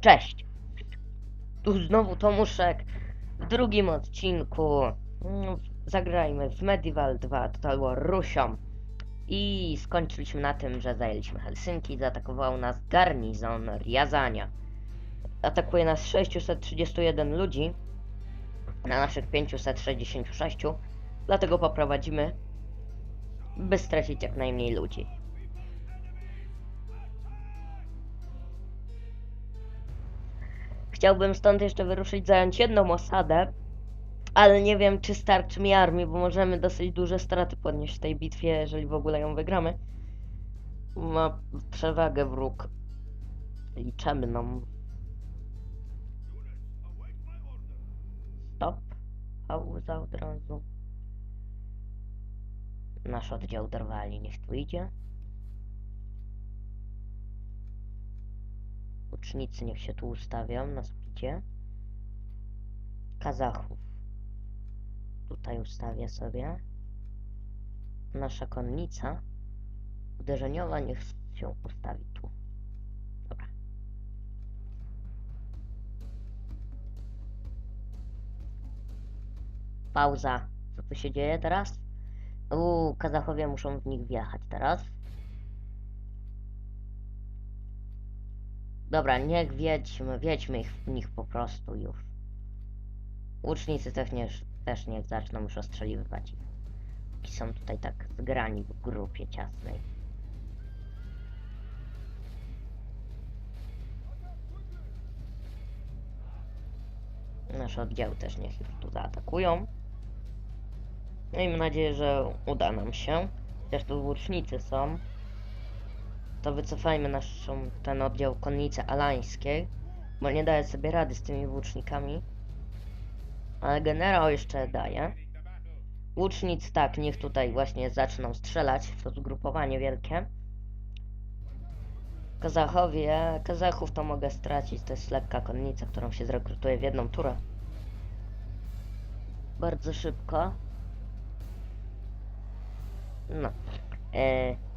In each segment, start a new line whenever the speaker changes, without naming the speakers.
Cześć! Tu znowu Tomuszek w drugim odcinku. mm, Zagrajmy w Medieval 2 Total War Rusią. I skończyliśmy na tym, że zajęliśmy Helsinki. Zaatakował nas garnizon Riazania. Atakuje nas 631 ludzi na naszych 566. Dlatego poprowadzimy, by stracić jak najmniej ludzi. Chciałbym stąd jeszcze wyruszyć, zająć jedną osadę, ale nie wiem, czy starczy mi armii, bo możemy dosyć duże straty podnieść w tej bitwie, jeżeli w ogóle ją wygramy. Ma przewagę wróg liczebną. Stop. Pauza od razu. Nasz oddział dorwali, niech tu idzie. Ucznicy niech się tu ustawią na spicie. Kazachów. Tutaj ustawię sobie. Nasza konnica uderzeniowa niech się ustawi tu. Dobra. Pauza. Co tu się dzieje teraz? Uuu, Kazachowie muszą w nich wjechać teraz. Dobra, niech wiedźmy, wiedźmy ich nich po prostu już. Łucznicy też, nie, też niech zaczną już ostrzeliwać ich. Póki są tutaj tak zgrani w grupie ciasnej. Nasz oddział też niech ich tu zaatakują. Miejmy nadzieję, że uda nam się. Chociaż tu łucznicy są to wycofajmy naszą, ten oddział konnicy alańskiej, bo nie daje sobie rady z tymi włócznikami. Ale generał jeszcze daje. Łucznic tak, niech tutaj właśnie zaczną strzelać, to zgrupowanie wielkie. Kazachowie, Kazachów to mogę stracić, to jest lekka konnica, którą się zrekrutuje w jedną turę. Bardzo szybko. No. Yy,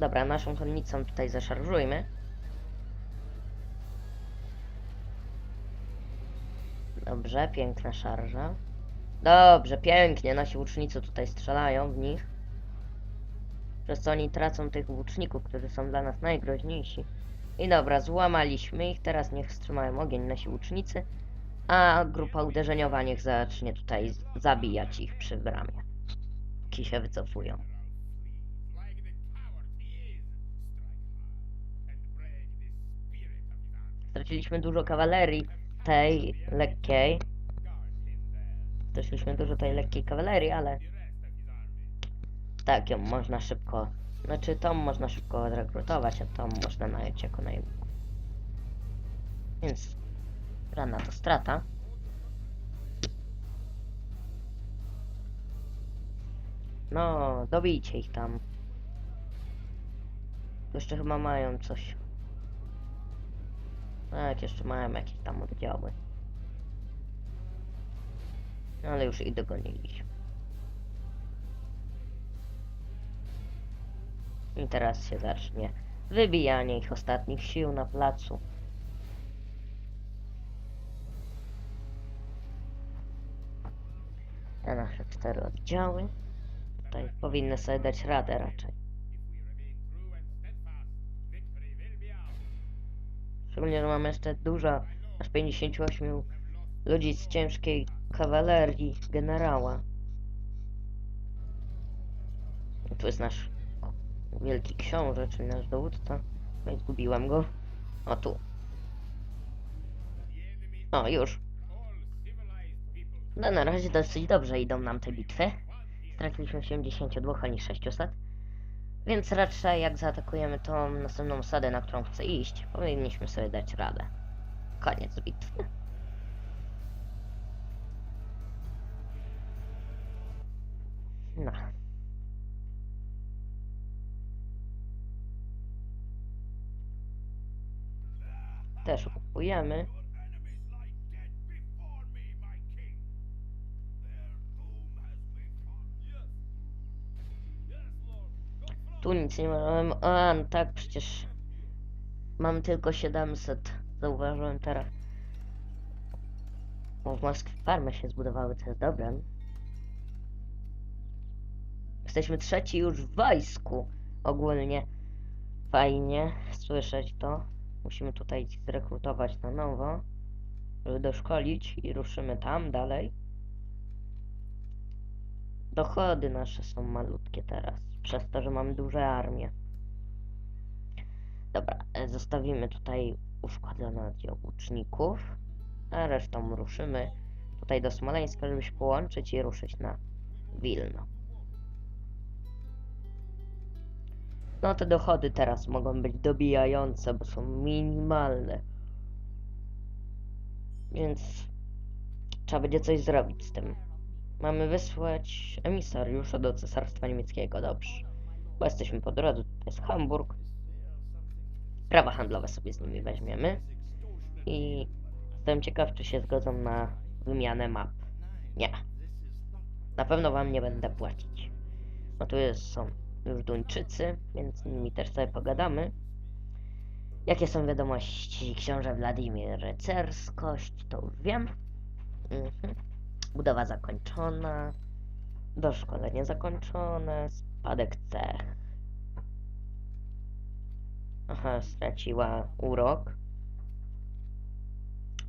dobra, naszą konnicą tutaj zaszarżujmy. Dobrze, piękna szarża. Dobrze, pięknie, nasi łucznicy tutaj strzelają w nich. Przez co oni tracą tych łuczników, którzy są dla nas najgroźniejsi. I dobra, złamaliśmy ich, teraz niech wstrzymają ogień nasi łucznicy, a grupa uderzeniowa niech zacznie tutaj zabijać ich przy bramie. Ci się wycofują. Straciliśmy dużo kawalerii tej lekkiej. Straciliśmy dużo tej lekkiej kawalerii, ale tak ją można szybko. Znaczy tą można szybko odrekrutować, a tą można nająć jako najemników. Więc rana to strata. No, dobijcie ich tam. Jeszcze chyba mają coś. Tak, jeszcze mają jakieś tam oddziały. Ale już ich dogoniliśmy. I teraz się zacznie wybijanie ich ostatnich sił na placu. Te nasze cztery oddziały. Tutaj powinny sobie dać radę raczej. Szczególnie, że mamy jeszcze dużo, aż 58 ludzi z ciężkiej kawalerii generała. Tu jest nasz wielki książę, czyli nasz dowódca. No i zgubiłem go. O tu. O, już. No na razie dosyć dobrze idą nam te bitwy. Straciliśmy 82, ani 600. Więc raczej jak zaatakujemy tą następną osadę, na którą chcę iść, powinniśmy sobie dać radę. Koniec bitwy. No. Też kupujemy. Tu nic nie mamy. A, no tak, przecież Mam tylko 700. Zauważyłem teraz. O, w Moskwie farmy się zbudowały, co jest dobre. Jesteśmy trzeci już w wojsku. Ogólnie. Fajnie słyszeć to. Musimy tutaj zrekrutować na nowo, żeby doszkolić i ruszymy tam dalej. Dochody nasze są malutkie teraz, przez to, że mamy duże armie. Dobra, e, zostawimy tutaj uszkodzony oddział łuczników, a resztą ruszymy tutaj do Smoleńska, żeby się połączyć i ruszyć na Wilno. No te dochody teraz mogą być dobijające, bo są minimalne. Więc trzeba będzie coś zrobić z tym. Mamy wysłać emisariusza do Cesarstwa Niemieckiego, dobrze. Bo jesteśmy po drodze, to jest Hamburg. Prawa handlowe sobie z nimi weźmiemy. I jestem ciekaw, czy się zgodzą na wymianę map. Nie. Na pewno wam nie będę płacić. No tu jest, są już Duńczycy, więc z nimi też sobie pogadamy. Jakie są wiadomości? Książę Władimir Rycerskość, to już wiem. Mhm. Budowa zakończona. Doszkolenie zakończone. Spadek cech. Aha, straciła urok.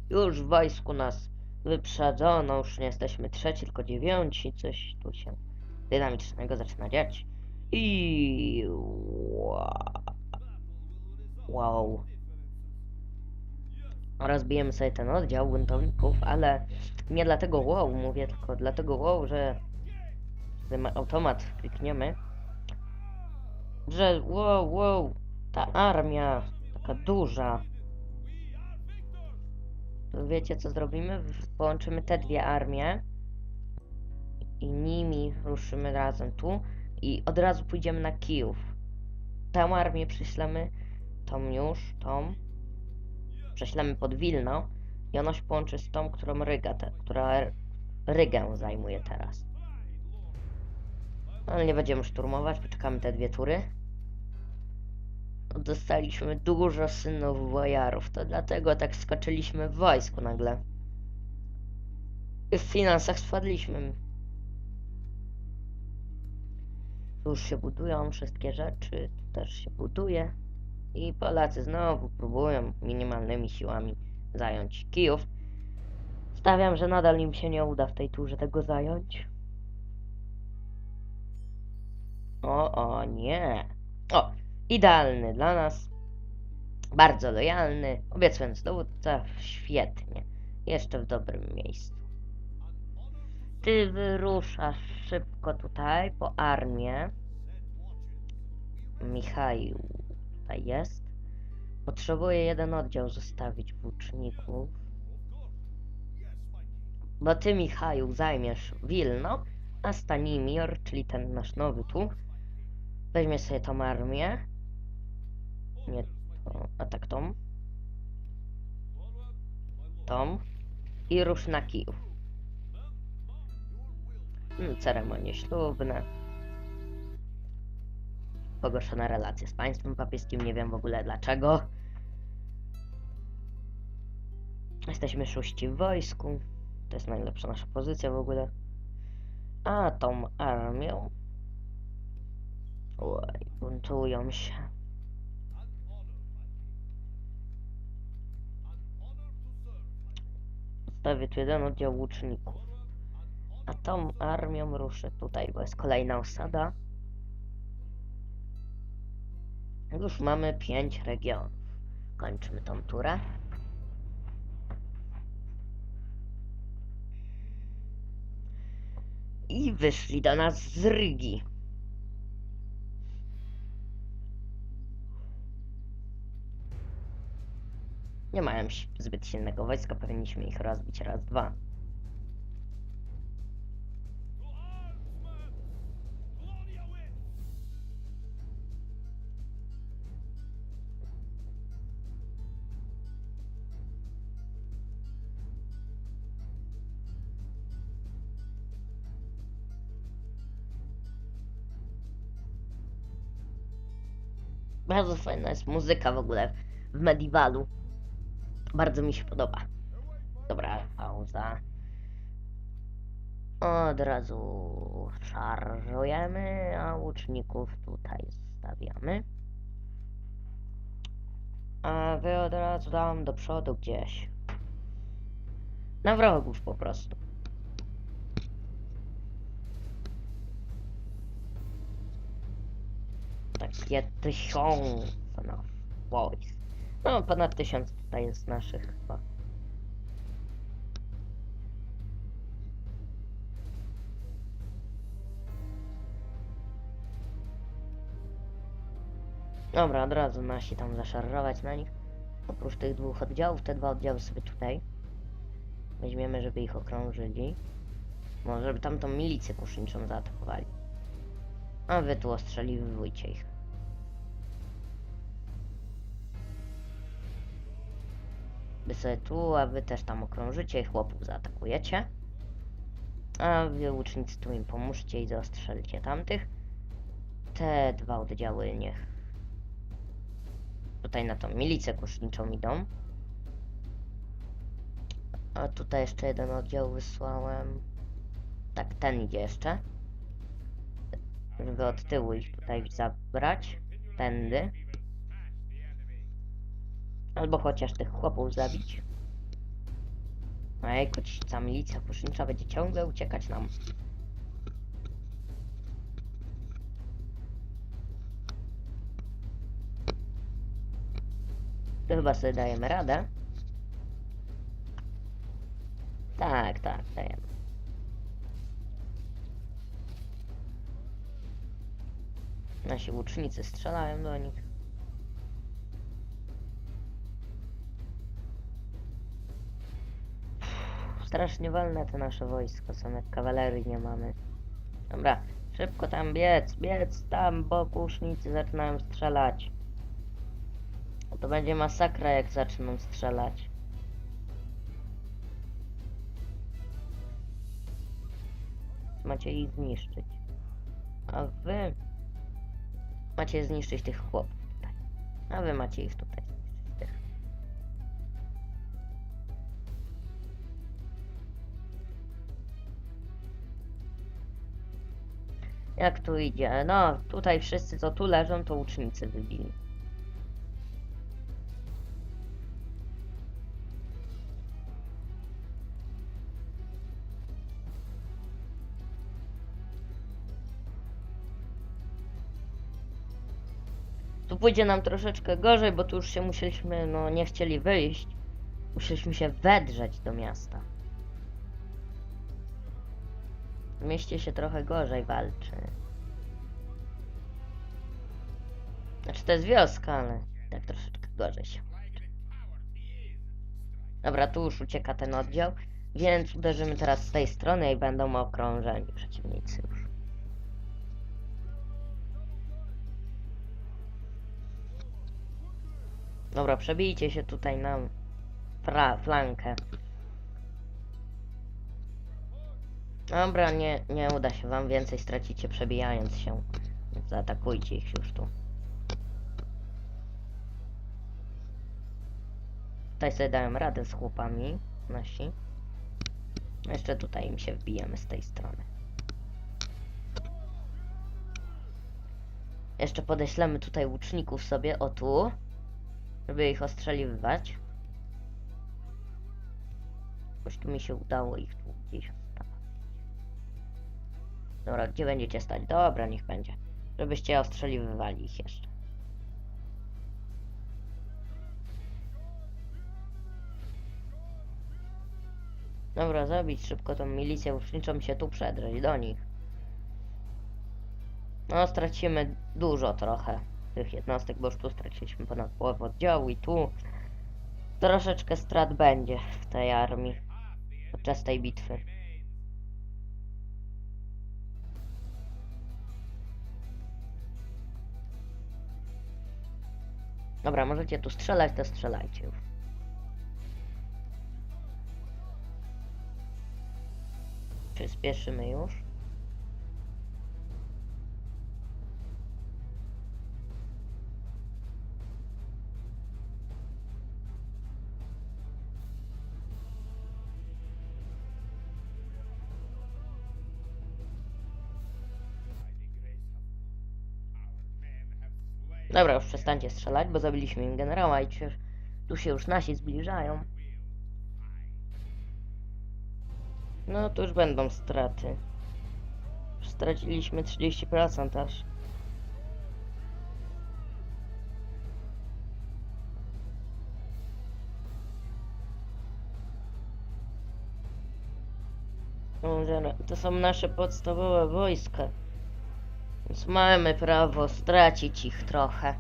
Już w wojsku nas wyprzedzono, już nie jesteśmy trzeci, tylko dziewiąci. Coś tu się dynamicznego zaczyna dziać. I wow. Rozbijemy sobie ten oddział buntowników, ale nie dlatego wow mówię, tylko dlatego wow, że ma automat klikniemy, że wow, wow, ta armia taka duża. To wiecie co zrobimy? Połączymy te dwie armie i nimi ruszymy razem tu i od razu pójdziemy na Kijów. Tę armię prześlemy, tą już, tą. Prześlemy pod Wilno i ona się połączy z tą, którą Ryga, te, która Rygę zajmuje teraz. Ale nie będziemy szturmować, poczekamy te dwie tury. Dostaliśmy dużo synów wojarów, to dlatego tak skoczyliśmy w wojsku nagle. I w finansach spadliśmy. Tu już się budują wszystkie rzeczy, tu też się buduje. I Polacy znowu próbują minimalnymi siłami zająć Kijów. Stawiam, że nadal im się nie uda w tej turze tego zająć. O, o, nie. O, idealny dla nas. Bardzo lojalny. Obiecując dowódca, świetnie. Jeszcze w dobrym miejscu. Ty wyruszasz szybko tutaj po armię. Michał tutaj jest. Potrzebuję jeden oddział zostawić włóczników. Bo ty, Michał, zajmiesz Wilno, a Stanimir, czyli ten nasz nowy tu, weźmie sobie tą armię. Nie tą, a tak tą. Tą. I rusz na Kijów. Hmm, ceremonie ślubne. Pogorszone relacje z państwem papieskim, nie wiem w ogóle dlaczego. Jesteśmy szóści w wojsku. To jest najlepsza nasza pozycja w ogóle. A tą armią. Oj, buntują się. Stawię tu jeden oddział łuczników. A tą armią ruszę tutaj, bo jest kolejna osada. Już mamy pięć regionów. Kończymy tą turę. I wyszli do nas z Rygi. Nie mają zbyt silnego wojska, powinniśmy ich rozbić raz, dwa. Bardzo fajna jest muzyka w ogóle w Medievalu. Bardzo mi się podoba. Dobra, pauza. Od razu szarżujemy, a łuczników tutaj stawiamy. A wy od razu dam do przodu gdzieś. Na wrogów po prostu. Takie tysiące no, wojsk. No, ponad tysiąc tutaj jest naszych chyba. Dobra, od razu nasi tam zaszarżować na nich. Oprócz tych dwóch oddziałów, te dwa oddziały sobie tutaj weźmiemy, żeby ich okrążyli. Może żeby tamtą milicję kuszniczą zaatakowali. A wy tu ostrzeliwujcie ich. Wy sobie tu, a wy też tam okrążycie i chłopów zaatakujecie. A wy łucznicy tu im pomóżcie i zastrzelcie tamtych. Te dwa oddziały niech tutaj na tą milicję kuszniczą idą. A tutaj jeszcze jeden oddział wysłałem. Tak, ten idzie jeszcze. Żeby od tyłu ich tutaj zabrać. Tędy. Albo chociaż tych chłopów zabić. Ej, kocica milicja kusznicza będzie ciągle uciekać nam. To chyba sobie dajemy radę. Tak, tak, dajemy. Nasi łucznicy strzelają do nich. Strasznie wolne te nasze wojsko jak kawalerii nie mamy. Dobra, szybko tam biec, biec tam, bo kusznicy zaczynają strzelać. To będzie masakra, jak zaczną strzelać. Macie ich zniszczyć. A wy macie zniszczyć tych chłopów tutaj. A wy macie ich tutaj Jak tu idzie? No, tutaj wszyscy co tu leżą, to łucznicy wybili. Tu pójdzie nam troszeczkę gorzej, bo tu już się musieliśmy, no nie chcieli wyjść. Musieliśmy się wedrzeć do miasta. W mieście się trochę gorzej walczy. Znaczy to jest wioska, ale tak troszeczkę gorzej się walczy. Dobra, tu już ucieka ten oddział, więc uderzymy teraz z tej strony i będą okrążeni przeciwnicy już. Dobra, przebijcie się tutaj na flankę. Dobra, nie, nie uda się wam więcej, stracicie przebijając się. Zaatakujcie ich już tu. Tutaj sobie dałem radę z chłopami nasi. Jeszcze tutaj im się wbijemy z tej strony. Jeszcze podeślemy tutaj łuczników sobie, o tu żeby ich ostrzeliwać. Jakoś tu mi się udało ich tu gdzieś. Dobra, gdzie będziecie stać? Dobra, niech będzie. Żebyście ostrzeliwywali ich jeszcze. Dobra, zabić szybko tą milicję łuczniczą się tu przedrzeć do nich. No, stracimy dużo trochę tych jednostek, bo już tu straciliśmy ponad połowę oddziału i tu troszeczkę strat będzie w tej armii podczas tej bitwy. Dobra, możecie tu strzelać, to strzelajcie już. Przyspieszymy już. Dobra, już przestańcie strzelać, bo zabiliśmy im generała i przecież tu się już nasi zbliżają. No to już będą straty. Straciliśmy 30% aż. No, To są nasze podstawowe wojska. Więc mamy prawo stracić ich trochę.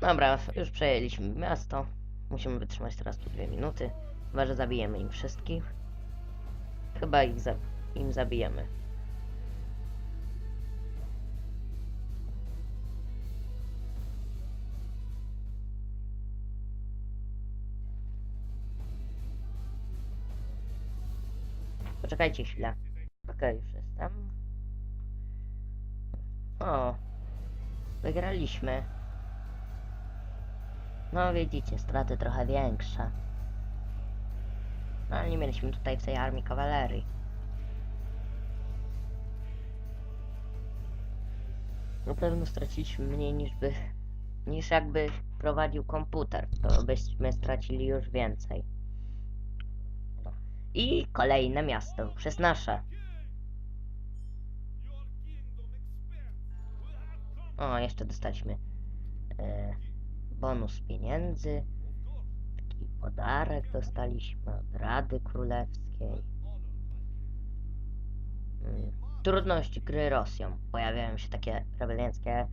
Dobra, już przejęliśmy miasto. Musimy wytrzymać teraz tu dwie minuty. Chyba, że zabijemy im wszystkich. Chyba ich za im zabijemy. Poczekajcie chwilę. Okej, już jestem. O, wygraliśmy. No widzicie, straty trochę większe. No ale nie mieliśmy tutaj w tej armii kawalerii. Na pewno straciliśmy mniej niż by... niż jakby prowadził komputer. To byśmy stracili już więcej. I kolejne miasto, jest nasze. O, jeszcze dostaliśmy e, bonus pieniędzy. Taki podarek dostaliśmy od Rady Królewskiej. Mm, Trudności gry Rosją. Pojawiają się takie rebelianckie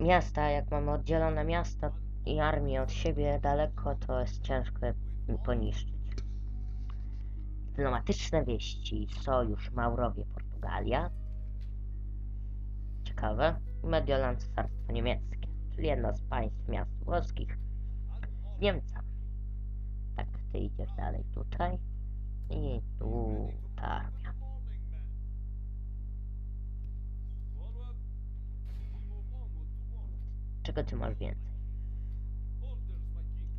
miasta. Jak mamy oddzielone miasta i armię od siebie daleko, to jest ciężko je poniszczyć. Dyplomatyczne wieści. Sojusz Maurowie-Portugalia. Ciekawe. Mediolan Cesarstwo Niemieckie, czyli jedno z państw miast włoskich z Niemcami. Tak, ty idziesz dalej tutaj. I tu ta armia. Czego ty masz więcej?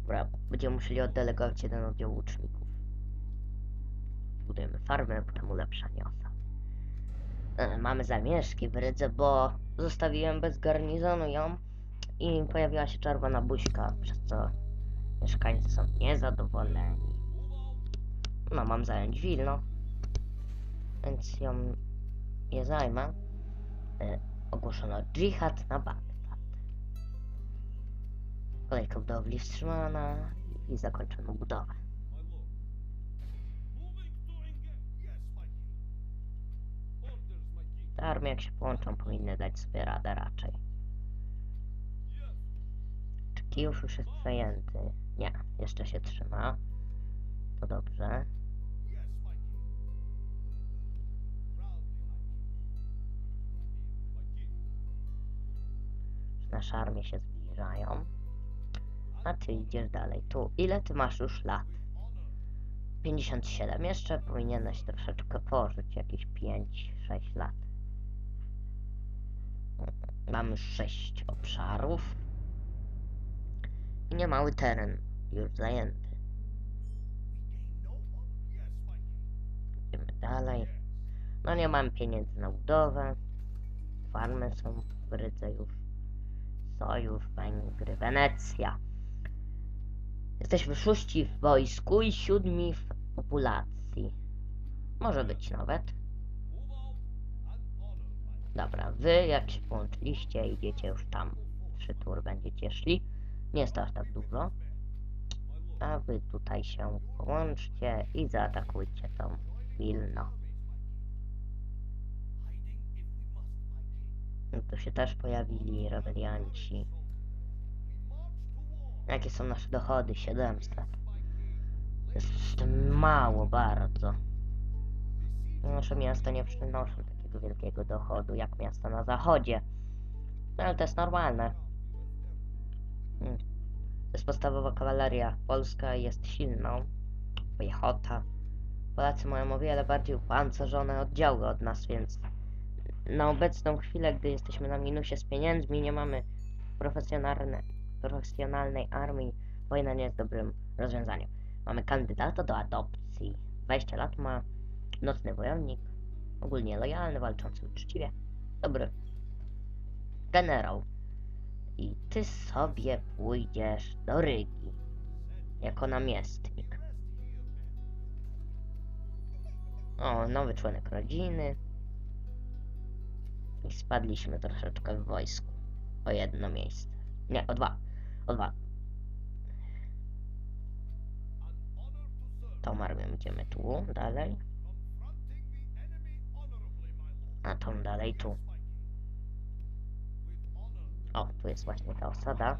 Dobra, będziemy musieli oddelegować jeden oddział łuczników. Budujemy farmę, potem ulepszanie osad. E, Mamy zamieszki w Rydze, bo zostawiłem bez garnizonu ją i pojawiła się czerwona buźka, przez co mieszkańcy są niezadowoleni. No, mam zająć Wilno, więc ją je zajmę. E, ogłoszono dżihad na Bagdad. Kolejka budowli wstrzymana i zakończono budowę. Te armie jak się połączą powinny dać sobie radę raczej. Czy Kijów już jest przejęty? Nie, jeszcze się trzyma. To dobrze. Nasze armie się zbliżają. A ty idziesz dalej. Tu, ile ty masz już lat? 57. Jeszcze powinieneś troszeczkę pożyć, jakieś 5-6 lat. Mamy 6 obszarów. I niemały teren już zajęty. Idziemy dalej. No nie mam pieniędzy na budowę. Farmy są w Rydze już. Sojusz, Węgry, Wenecja. Jesteśmy szóści w wojsku i siódmi w populacji. Może być nawet. Dobra, wy jak się połączyliście, idziecie już tam. Trzy tur będziecie szli. Nie jest aż tak dużo. A wy tutaj się połączcie i zaatakujcie tą Wilno. No tu się też pojawili rebelianci. Jakie są nasze dochody? 700. Jest mało bardzo. Nasze miasta nie przynoszą wielkiego dochodu jak miasta na zachodzie. No ale to jest normalne. Hmm. To jest podstawowa kawaleria. Polska jest silną. Piechota. Polacy mają o wiele bardziej upancerzone oddziały od nas, więc na obecną chwilę, gdy jesteśmy na minusie z pieniędzmi, nie mamy profesjonalne, profesjonalnej armii, wojna nie jest dobrym rozwiązaniem. Mamy kandydata do adopcji. 20 lat ma nocny wojownik, ogólnie lojalny, walczący uczciwie. Dobry. Generał. I ty sobie pójdziesz do Rygi. Jako namiestnik. O, nowy członek rodziny. I spadliśmy troszeczkę w wojsku. O jedno miejsce. Nie, o dwa. O dwa. Tą armią idziemy tu, dalej. A tą dalej tu. O, tu jest właśnie ta osada.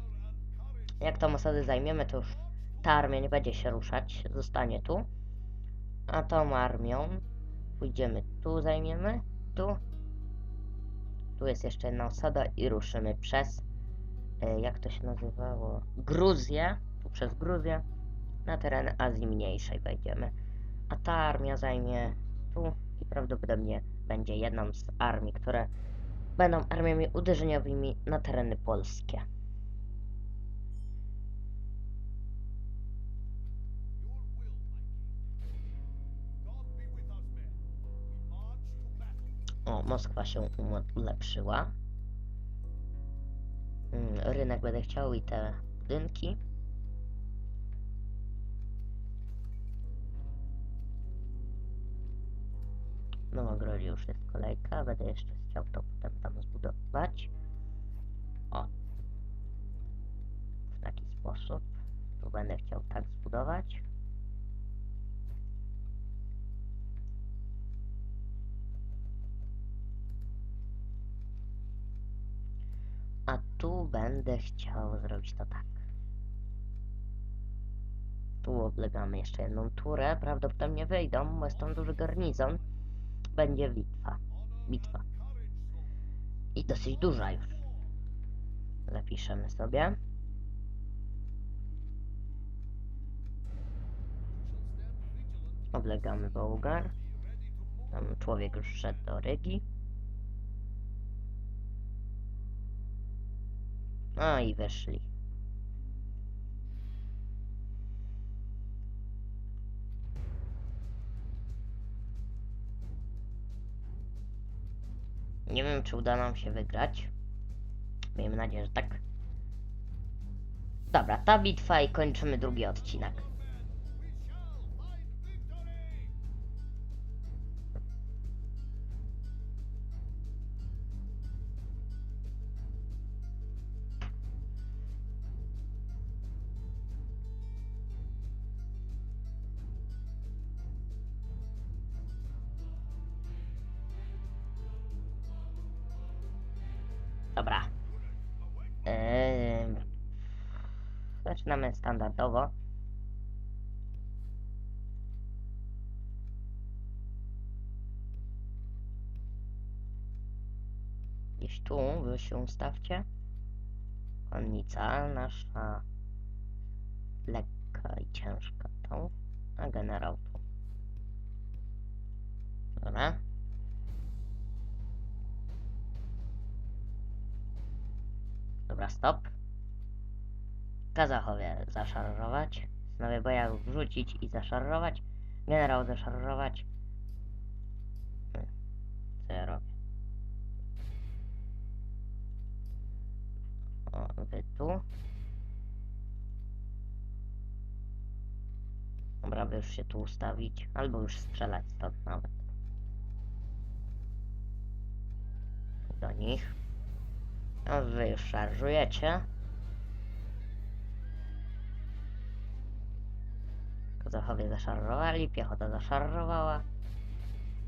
Jak tą osadę zajmiemy, to już ta armia nie będzie się ruszać, zostanie tu. A tą armią pójdziemy tu, zajmiemy, tu. Tu jest jeszcze jedna osada i ruszymy przez, e, jak to się nazywało, Gruzję, tu przez Gruzję, na teren Azji Mniejszej wejdziemy. A ta armia zajmie tu i prawdopodobnie będzie jedną z armii, które będą armiami uderzeniowymi na tereny polskie. O, Moskwa się ulepszyła. Mm, Rynek będę chciał i te budynki. W Nowogrodzie już jest kolejka, będę jeszcze chciał to potem tam zbudować. O. W taki sposób. Tu będę chciał tak zbudować. A tu będę chciał zrobić to tak. Tu oblegamy jeszcze jedną turę. Prawdopodobnie wyjdą, bo jest tam duży garnizon. Będzie bitwa. Bitwa. I dosyć duża już. Zapiszemy sobie. Oblegamy Wołgar. Tam człowiek już szedł do Rygi. No i weszli. Nie wiem, czy uda nam się wygrać. Miejmy nadzieję, że tak. Dobra, ta bitwa i kończymy drugi odcinek. Dobra. Zaczynamy standardowo. Gdzieś tu wy się ustawcie. Konnica nasza lekka i ciężka tą, a generał tu. Dobra. Dobra, stop. Kazachowie zaszarżować. Nowy bojach wrzucić i zaszarżować. Generał zaszarżować. Co ja robię? O, wy tu. Dobra, by już się tu ustawić. Albo już strzelać stąd nawet. Do nich. Wy już szarżujecie. Kozachowie zaszarżowali, piechota zaszarżowała.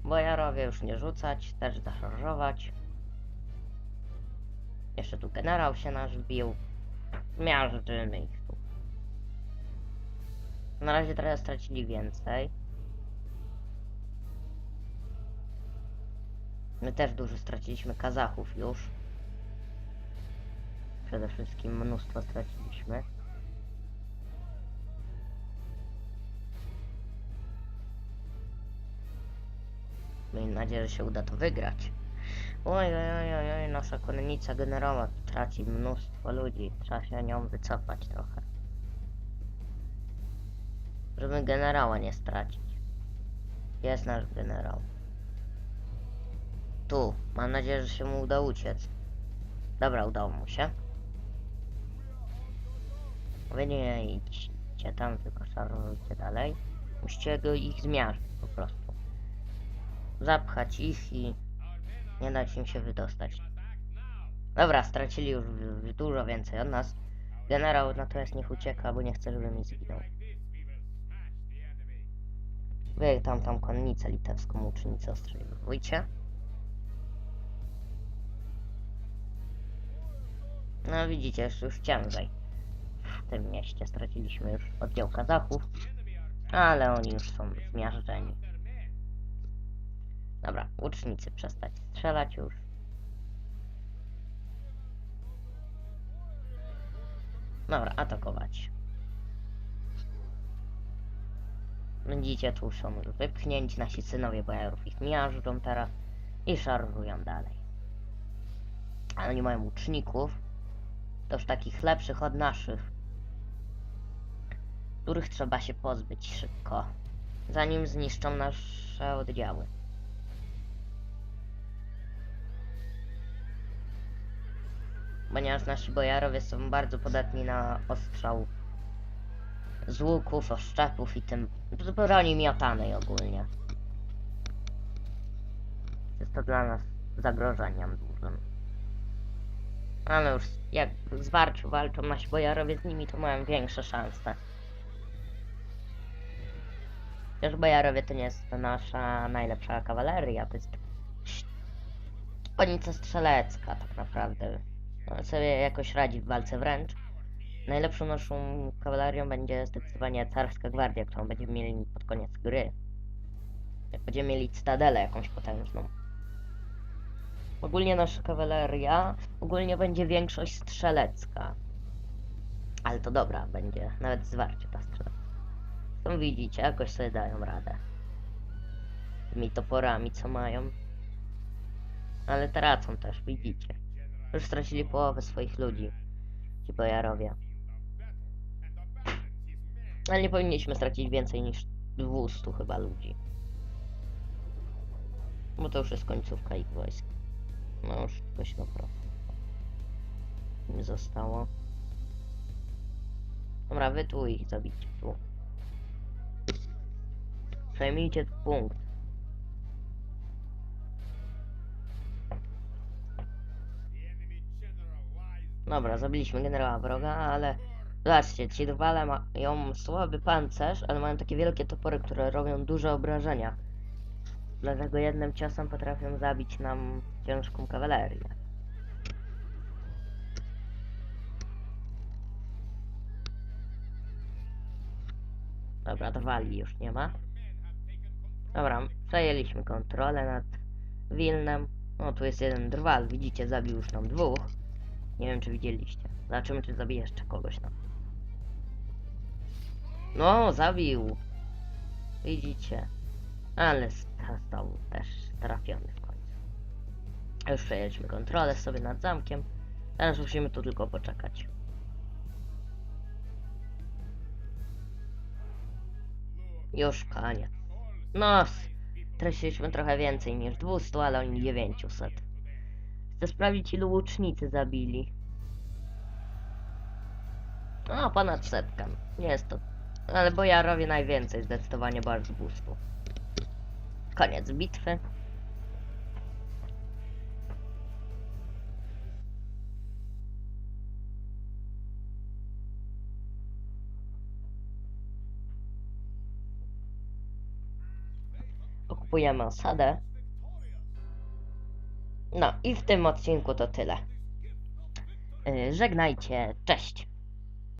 Bojarowie już nie rzucać, też zaszarżować. Jeszcze tu generał się nasz wbił. Miażdżymy ich tu. Na razie teraz stracili więcej. My też dużo straciliśmy Kazachów już. Przede wszystkim mnóstwo straciliśmy. Miejmy nadzieję, że się uda to wygrać. Oj, oj, oj, oj, nasza konnica generała traci mnóstwo ludzi. Trzeba się nią wycofać trochę. Żeby generała nie stracić. Jest nasz generał. tu. Mam nadzieję, że się mu uda uciec. Dobra, udało mu się. Wy nie idźcie tam, tylko szarujcie dalej. Musicie go ich zmiażdżyć po prostu. Zapchać ich i nie dać im się wydostać. Dobra, stracili już dużo więcej od nas. Generał natomiast niech ucieka, bo nie chce, żeby mi zginął. Wy tam tam konnicę litewską ucznicę ostrzeliwujcie. No widzicie, już ciężej. Tym mieście straciliśmy już oddział Kazachów, ale oni już są zmiażdżeni. Dobra, łucznicy przestać strzelać już. Dobra, atakować. Widzicie, tu są już wypchnięci nasi synowie bojarów ich miażdżą teraz i szarżują dalej. Ale oni mają łuczników, to już takich lepszych od naszych, których trzeba się pozbyć szybko, zanim zniszczą nasze oddziały. Ponieważ nasi bojarowie są bardzo podatni na ostrzał z łuków, oszczepów i tym broni miotanej ogólnie. Jest to dla nas zagrożeniem dużym. Ale już jak z walczą, walczą nasi bojarowie z nimi, to mają większe szanse. Chociaż bojarowie to nie jest nasza najlepsza kawaleria, to jest konica strzelecka tak naprawdę. On sobie jakoś radzi w walce wręcz. Najlepszą naszą kawalerią będzie zdecydowanie carska gwardia, którą będziemy mieli pod koniec gry. Jak będziemy mieli cytadelę jakąś potężną. Ogólnie nasza kawaleria, ogólnie będzie większość strzelecka. Ale to dobra, będzie nawet zwarcie ta strzelecka. Widzicie, jakoś sobie dają radę. Tymi toporami, co mają. Ale tracą też, widzicie. Już stracili połowę swoich ludzi. Ci bojarowie. Ale nie powinniśmy stracić więcej niż 200 chyba ludzi. Bo to już jest końcówka ich wojsk. No już tylko się naprawdę. Nie zostało. Dobra, wy tu ich zabicie, tu. Przejmijcie punkt. Dobra, zabiliśmy generała wroga, ale zobaczcie, ci drwale mają słaby pancerz, ale mają takie wielkie topory, które robią duże obrażenia. Dlatego jednym ciosem potrafią zabić nam ciężką kawalerię. Dobra, drwali już nie ma. Dobra, przejęliśmy kontrolę nad Wilnem. O, tu jest jeden drwal, widzicie, zabił już nam dwóch. Nie wiem, czy widzieliście. Zobaczymy, czy zabije jeszcze kogoś tam. No, zabił. Widzicie. Ale został też trafiony w końcu. Już przejęliśmy kontrolę sobie nad zamkiem. Teraz musimy tu tylko poczekać. Już koniec. No, s- traciliśmy trochę więcej niż 200, ale oni 900. Chcę sprawdzić, ilu łucznicy zabili. No, ponad setkę. Nie jest to... Ale bojarowie najwięcej, zdecydowanie bardzo 200. Koniec bitwy. Okupujemy osadę. No i w tym odcinku to tyle. Yy, Żegnajcie, cześć.